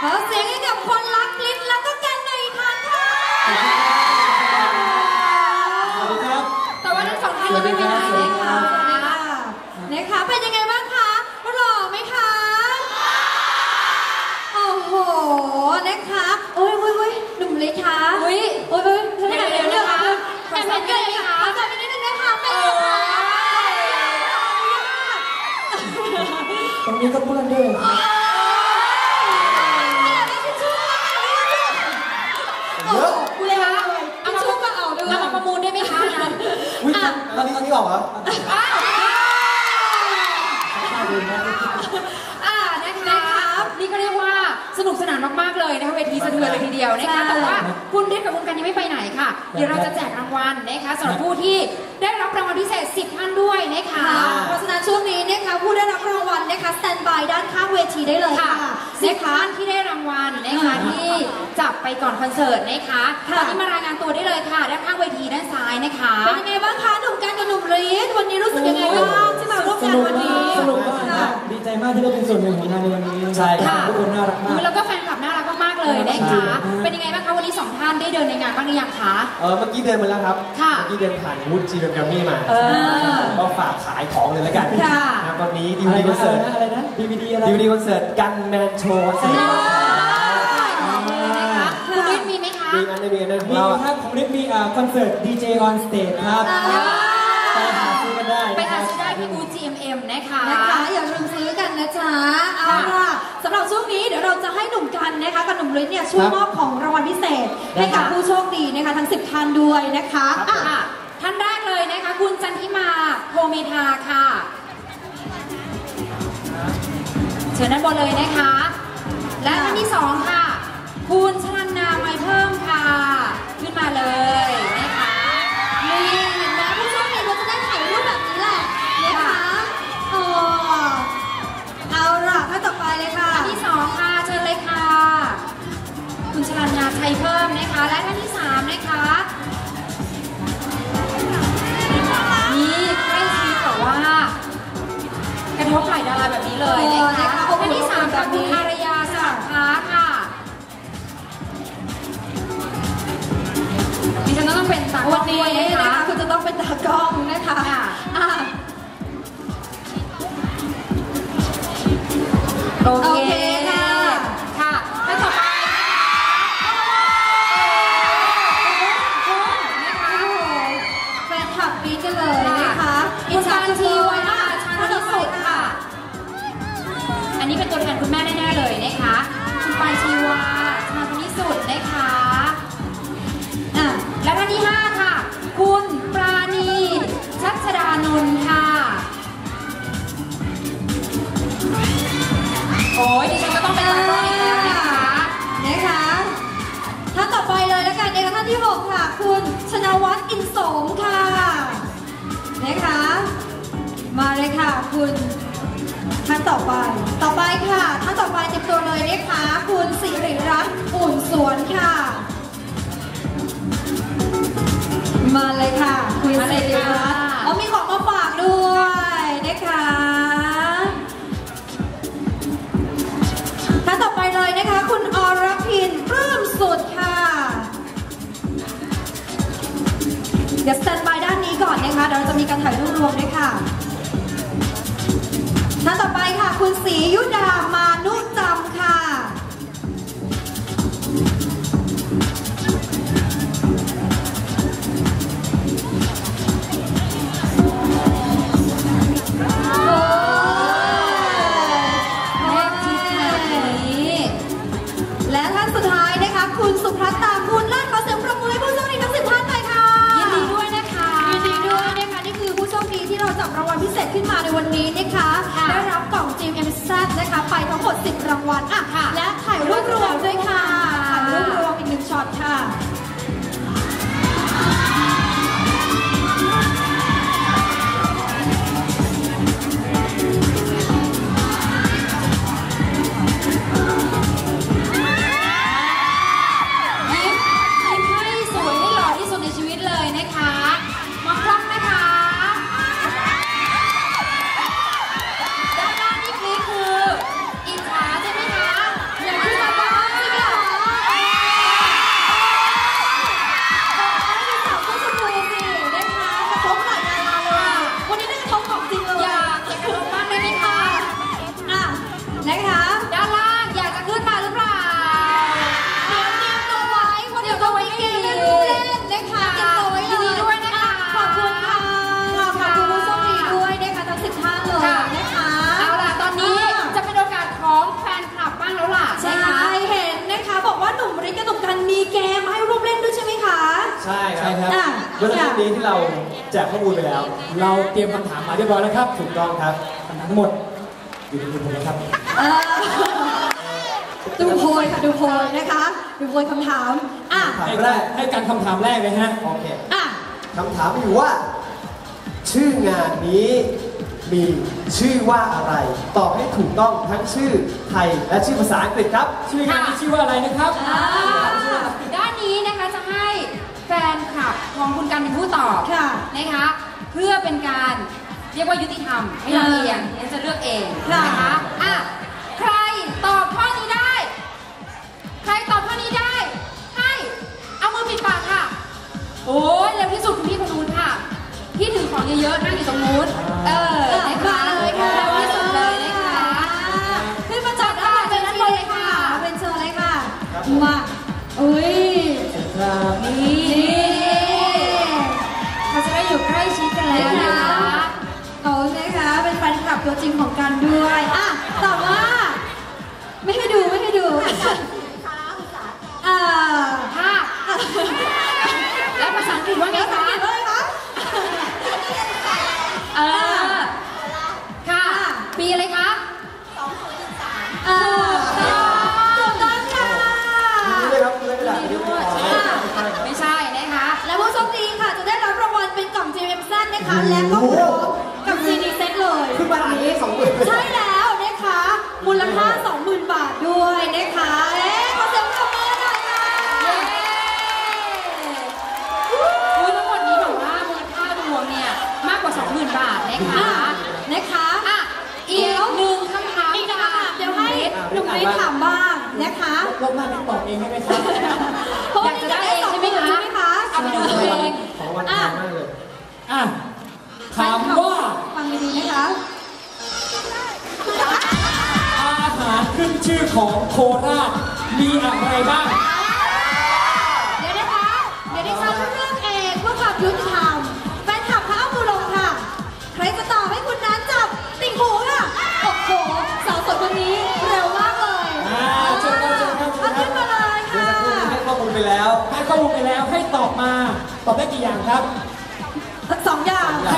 ขอเสียงให้กับคนรักลิ้นแล้วก็กันหน่อยอีกครั้งค่ะสวัสดีครับ แต่ว่าทั้งสองท่านยังไม่ไปไหนเลยค่ะนะคะเป็นยังไงบ้างคะหล่อไหมคะโอ้โหนะคะโอ้ยโอ้ยโอ้ยหนุ่มเลยคะอุ้ยโอ้ยโอ้ยเดี๋ยวเดี๋ยวนะคะแต่ไม่เกินเลยค่ะขอไปนิดนึงนะคะเป็นยังไงคะตรงนี้ก็เปื้อนด้วย มคะนะอุ้ยตอนนี้ตอนนี้ออกเหรออ้าวน่าดูนะอ่านะคะนี่ก็เรียกว่า สนุกสนานมากๆเลยนะคะเวทีสะเทือนเลยทีเดียวนะคะแต่ว่าคุณเด็กกับคุณกันยังไม่ไปไหนค่ะ เดี๋ยวเราจะแจกรางวัลนะคะสำหรับผู้ที่ได้รับรางวัลพิเศษ 10 ท่านด้วยนะคะค่ะเพราะฉะนั้นช่วงนี้นะคะผู้ได้รับรางวัลนะคะสแตนบายด้านข้างเวทีได้เลยค่ะค่ะสิบนะคะท่านที่ได้รางวัลนะคะอ่าที่จับไปก่อนคอนเสิร์ตนะคะค่ะตอนนี้มารายงานตัวได้เลยค่ะด้านข้างเวทีด้านซ้ายนะคะเป็นยังไงบ้างคะหนุ่มกันกับหนุ่มรีดวันนี้รู้สึกยังไงบ้างที่มา ร่วมสงานนุกวันมานี้ กสนุกมากคค่ะรับดีใจมากที่ได้เป็นส่วนหนึ่งของงานในวันนี้ใช่ครับ ทุกคนน่ารักมาก แล้วก็แฟนคลับน่ารักมากๆเลยนะใช่คะเป็นยังไงบ้างคะวันนี้สองท่านได้เดินในงานบ้างหรือยังคะ เออเมื่อกี้เดินมาแล้วครับ ค่ะ เมื่อกี้เดินผ่านวูดจีเอ็มแกรมมี่มาเออก็ฝากขายของเลยแล้วกันค่ะ นะครับวันนี้ดีอะไรวีดีคอนเสิร์ตนะอะไรนะ DVD อะไรดีวีดีคอนเสิร์ตกันแมนโชว์คอนเสิร์ตขายของเลยนะคะคุณฤทธิ์มีไหมคะ มีอันไม่มีอันนั้นของมีเราอะ ครับของนิดมีอ่าคอนเสิร์ต DJ on stage ครับ อ่า นะคหารับซื้อได้ที่ UGMM นะคะนะคะอย่าลืมซื้อกันนะจ๊ะเอาล่ะสำหรับช่วงนี้เดี๋ยวเราจะให้หนุ่มกันนะคะกับหนุ่มฤทธิ์เนี่ยช่วยมอบของรางวัลพิเศษ ให้กับผู้โชคดีนะคะทั้ง 10ท่านด้วยนะคะอะค่ะท่านแรกเลยนะคะ คุณจันทิมาโพเมธาค่ะ เชิญด้านบนเลยนะคะ และท่านที่สองค่ะ คุณชลันนาไมเพิ่มค่ะ ขึ้นมาเลย โานต่อไป ต่อไปค่ะ ท่านต่อไปเตรียมตัวเลยนะคะ คุณสิริรัตน์อุ่นสวนค่ะ มาเลยค่ะ คุณมาเลสิยริค่ะรัตน์เอามีของมาฝากด้วยนะคะท่านต่อไปเลยนะคะ คุณอรพินปลื้มสุดค่ะ เดี๋ยวสแตนบายด้านนี้ก่อนนะคะเดี๋ยวเราจะมีการถ่ายรูปรวมด้วยค่ะ ท่านต่อไปค่ะ คุณศรียุดามานุ เมื่อสักครู่นี้ที่เราแจกข้อมูลไปแล้ว เราเตรียมคำถามมาเรียบร้อยแล้วครับ ถูกต้องครับคำถามทั้งหมดอยู่ในมือผมนะครับ เออดูโพยค่ะดูโพยนะคะ ดูโพยคำถามอะถามให้แรการกให้การคำถามแรกเลยฮะ โอเคอะคำถามมีอยู่ว่า ชื่องานนี้มีชื่อว่าอะไร ตอบให้ถูกต้องทั้งชื่อไทยและชื่อภาษาอังกฤษครับ ชื่องานนี้ชื่อว่าอะไรนะครับ อ่า ของคุณกันเป็นผู้ตอบค่ะนะคะ เพื่อเป็นการเรียกว่ายุติธรรมไม่ลำเอียงฉันจะเลือกเองค่ะนะคะอะใครตอบข้อนี้ได้ ใครตอบข้อนี้ได้ ให้เอามือปิดปากค่ะ โอ้ยเร็วที่สุดคุณพี่คนนู้นค่ะที่ถือของเยอะๆนั่งอยู่ตรงนู้นเออเออนะคะมาเลยค่ะเร็วที่สุดเลยนะคะขึ้นมาจัดด้านหลังจากนั้นเลยค่ะเป็นเชิญเลยค่ะครับมา เป็นแฟนคลับตัวจริงของกันด้วยอะแต่ว่าไม่ให้ดูไม่ให้ดูอ่าค่ะแล้วภาษาอังกฤษว่าไงภาษาคะอังกฤษว่าอะไรคะเออค่ะ ปีอะไรคะอ่าถูกต้องค่ะนี่เลยครับเลยกระดาษนี้ไม่พออ่าไม่ใช่ครับไม่ใช่นะคะ และผู้โชคดีค่ะจะได้รับรางวัลเป็นกล่อง GMZ นะคะและก็ ขึ้นมาอ่านนี้สองหมื่นใช่แล้วนะคะ มูลค่า 20,000 บาทด้วยนะคะเอ๊ะขอเสียงปรบมือหน่อยค่ะเย้อุ้ยทั้งหมดนี้แบบว่ามูลค่ารวมเนี่ยมากกว่า 20,000 บาทนะคะอะนะคะอะอีกหนึ่งคำถามอีกหนึ่งค่ะคำถามเดี๋ยวให้หนุ่มนิดถามบ้างนะคะรอบหน้าพี่ตอบเองได้ไหมครับเพราะอว่ายากนี่จะจะได้ได้เองสองใช่หไหมมื่นคะใช่ไหมคะเอาไปดูตัวเองของวันทานมากเลยอะถามว่า ฟังดีๆนะคะอาหารขึ้นชื่อของโคราชมีอะไรบ้าง เดี๋ยวนะคะ เดี๋ยวดิฉันเลือกเองเพื่อความยุติธรรมแฟนคลับเขาเอามือลงค่ะ ใครจะตอบให้คุณนั้นจับติ่งหูค่ะ โอ้โหสาวสวยคนนี้เร็วมากเลยอ่าเชิญครับเชิญครับเชิเอาญครับขึ้นมาเลยเมื่อค่ะสักครู่นี้ให้ข้อมูลไปแล้ว ให้ข้อมูลไปแล้วให้ตอบมา ตอบได้กี่อย่างครับสองอย่าง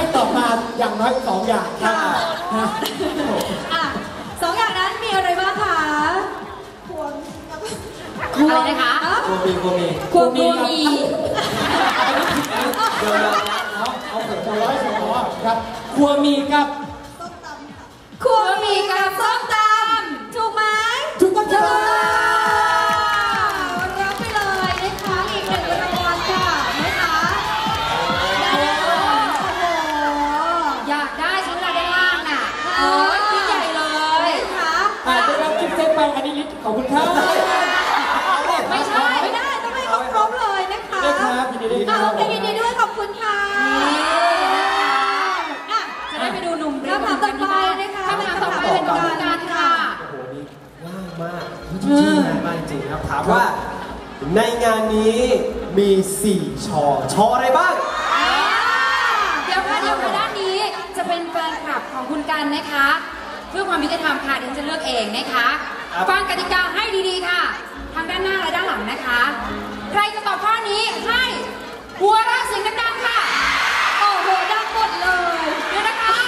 ให้ตอบมาอย่างน้อยสองอย่างครับค่ะนะอะสองอย่างนั้นมีอะไรบ้างคะอะไรนะคะอะโกมีโกมีครัวมีมีเดี๋ยวเราเอาเอาเผื่อจะร้อยสองร้อยครับครัวมีกับ ขอบคุณครับไม่ใช่ไม่ได้ต้องให้ครบๆเลยนะคะได้ครับยินดีด้วยคอะรัโอบเคยินดีด้วยขอบคุณค่ะนี่อะจะได้ไปดูหนุ่มคำถามต่อไปนะคะคำถามต่อไปเป็นของการค่ะ โอ้โหนี่ง่ายมากจริงๆง่ายมากจริงๆครับถามว่าในงานนี้มี 4 ชอ ชออะไรบ้าง เดี๋ยวค่ะเดี๋ยวค่ะด้านนี้จะเป็นแฟนคลับของคุณกันนะคะ เพื่อความยุติธรรมค่ะเดี๋ยวจะเลือกเองนะคะครับ ฟังกติกาให้ดีๆค่ะทางด้านหน้าและด้านหลังนะคะ ใครจะตอบข้อนี้ให้หัวเราะเสียงดังๆค่ะโอ้โหดังหมดเลยเดี๋ยวนะคะ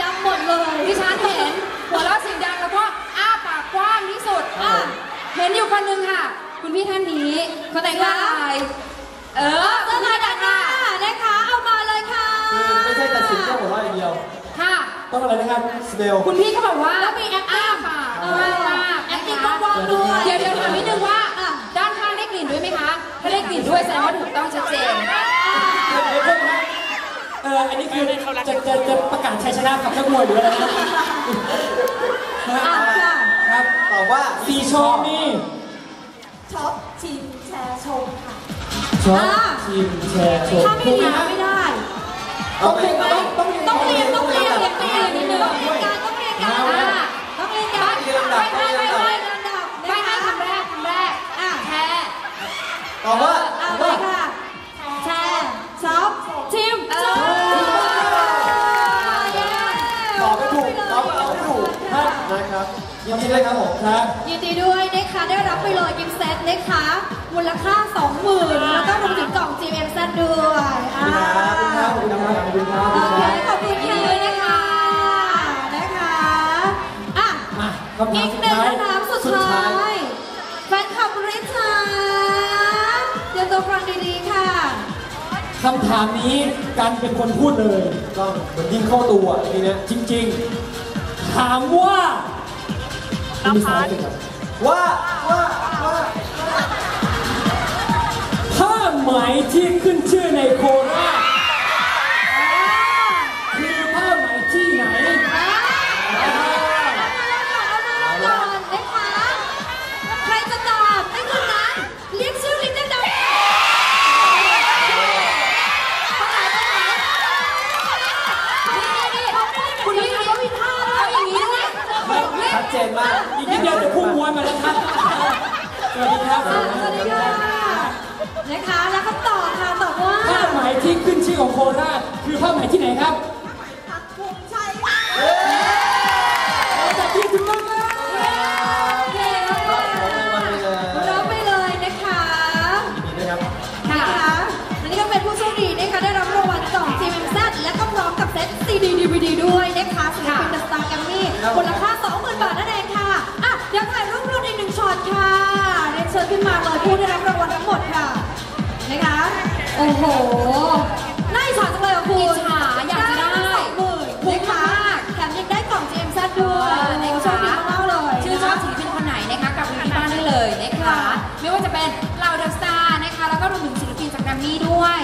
ดังหมดเลยดิฉันเห็นหัวเราะเสียงดังแล้วก็อ้าปากกว้างที่สุดอะเห็นอยู่คนหนึ่งค่ะ คุณพี่ท่านนี้คนไหนคะเสื้อลายเออเสื้อลายด้านหน้านะคะเอามาเลยค่ะ คือไม่ใช่ตัดสินแค่หัวเราะอย่างเดียวค่ะ ต้องอะไรนะครับสเมลคุณพี่เขาบอกว่าแล้วมี acting อ้าปากเอกว้างอมากแอคนะติ้งคะกว้างๆด้วยเดี๋ยวเดี๋ยวถามนิดนึงว่าอะด้านข้างได้กลิ่นด้วยไหมคะถ้าได้กลิ่นด้วยแสดงว่าถูกต้องชัดเจนเดี๋ยวเดี๋ยวก่อนนะเอออันนี้คือจะจะจะประกาศชัยชนะกับนักมวยหรืออะไรนะอะค่ะครับตอบว่าสี่ชอมีช็อปชิมแชร์ชมค่ะชออ่าทีมแชร์โชว์ถ้าไม่เรียนไม่ได้เอาไปต้องต้องต้องเรียนต้องเรียนต้องเรียน นิดนึงต้องเรียนการต้องเรียนการอ่าต้องเรียนการเรียนลำดับไปไปไปไปลำดับไปให้คำแรกคำแรกอะแพ้ตอบว่าเอาไปค่ะแชร์ช็อปชิมเอชอมเย้ตอบไม่ถูกตอบเอาไม่ถูกนะครับยินดีด้วยครับผมครับยินดีด้วยนะคะได้รับไปเลยกิฟต์เซตนะคะมูลค่า 20,000 แล้วก็รวมถึงกล่อง GMZ ด้วยอ่าขอบคุณครับขอบคุณครับโอเคขอบคุณค่ คำถาอีมกสุดหนึ่งท้ายคำถามสุดท้าย แฟนคลับริชาเตรียมตัวฟังดีๆค่ะ คำถามนี้กันเป็นคนพูดเลยก็เหมือนยิงเข้าตัวทีเนี้ยจริง ๆ ถามว่าคุณมีสายสิครับว่าว่าว่าผ้าไหมที่ขึ้นชื่อในโคราช อีกนิดเดียวจะพุ่งม้วนมาแล้วครับ สวัสดีครับอะสวัสดีค่ะนะคะ แล้วก็ตอบค่ะตอบว่าผ้าไหมที่ขึ้นชื่อของโคราชคือผ้าไหมที่ไหนครับ ขึ้นมาเลยผู้ได้รับรางวัลทั้งหมดค่ะนะคะโอ้โหน่าอิจฉาจังเลยอะคุณอิจฉาอยากจะได้สองหมื่นนะคะแถมยังได้กล่อง GMZ ด้วยเออนะคะโชคดีมากๆเลยชื่นชอบศิลปินคนไหนนะคะกลับไปที่บ้านได้เลยนะคะไม่ว่าจะเป็นเหล่าเดอะสตาร์นะคะแล้วก็รวมถึงศิลปินจากแกรมมี่ด้วย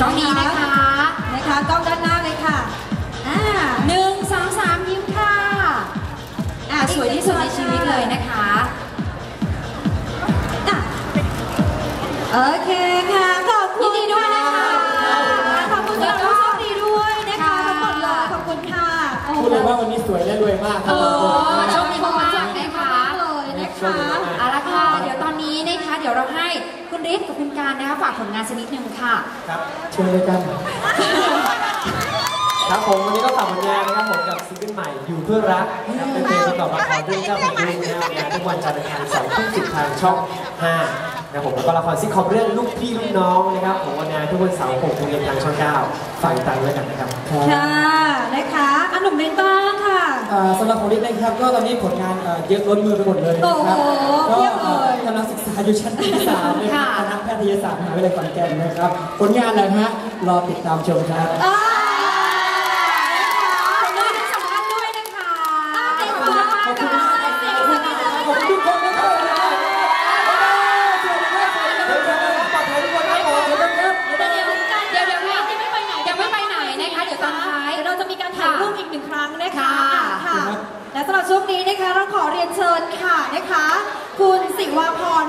ตรงนี้นะคะนะคะกล้องด้านหน้าเลยค่ะอ่าหนึ่ง วยที่สุดในชีวิตเลยนะคะอะโอเคค่ะ ขอบคุณยินดีด้วยนะคะ ขอบคุณสำหรับผู้โชคดีด้วยนะคะทั้งหมดเลยขอบคุณค่ะโอ้โหพูดเลยว่าวันนี้สวยและรวยมากคเอรับอโชคดีมากๆนะคะเลยนะคะเอาละค่ะ เดี๋ยวตอนนี้นะคะ เดี๋ยวเราให้คุณฤทธิ์กับคุณการนะคะฝากผลงานสักนิดนึงค่ะ ครับเชิญเลยกัน ครับผมวันนี้ก็ฝากผลงานนะครับผมกับซิงเกิลใหม่อยู่เพื่อรักนะครับเป็นเพลงประกอบละครเรื่องเจ้าแผ่นดินนะครับงานทุกวันจันทร์อังคารสองทุ่มสิบทางช่อง5นะครับผมแล้วก็ละครซิทคอมเรื่องลูกพี่ลูกน้องนะครับผมวันงานทุกวันเสาร์หกโมงเย็นทางช่อง9ฝากติดตามด้วยกันนะครับค่ะ นะคะอันหนุ่มเบนบ้างค่ะ อ่าสำหรับของนิดนะครับก็ตอนนี้ผลงานเอ่อเยอะล้นมือไปหมดเลยนะครับโอ้โหก็เพียบเลย กำลังศึกษาอยู่ชั้นปีสามนะครับค่ะคณะแพทยศาสตร์มหาวิทยาลัยขอนแก่นนะครับ ผลงานอะไรนะฮะรอติดตามชมครับ อ่า คะเราขอเรียนเชิญค่ะนะคะ คุณสิวาพรวง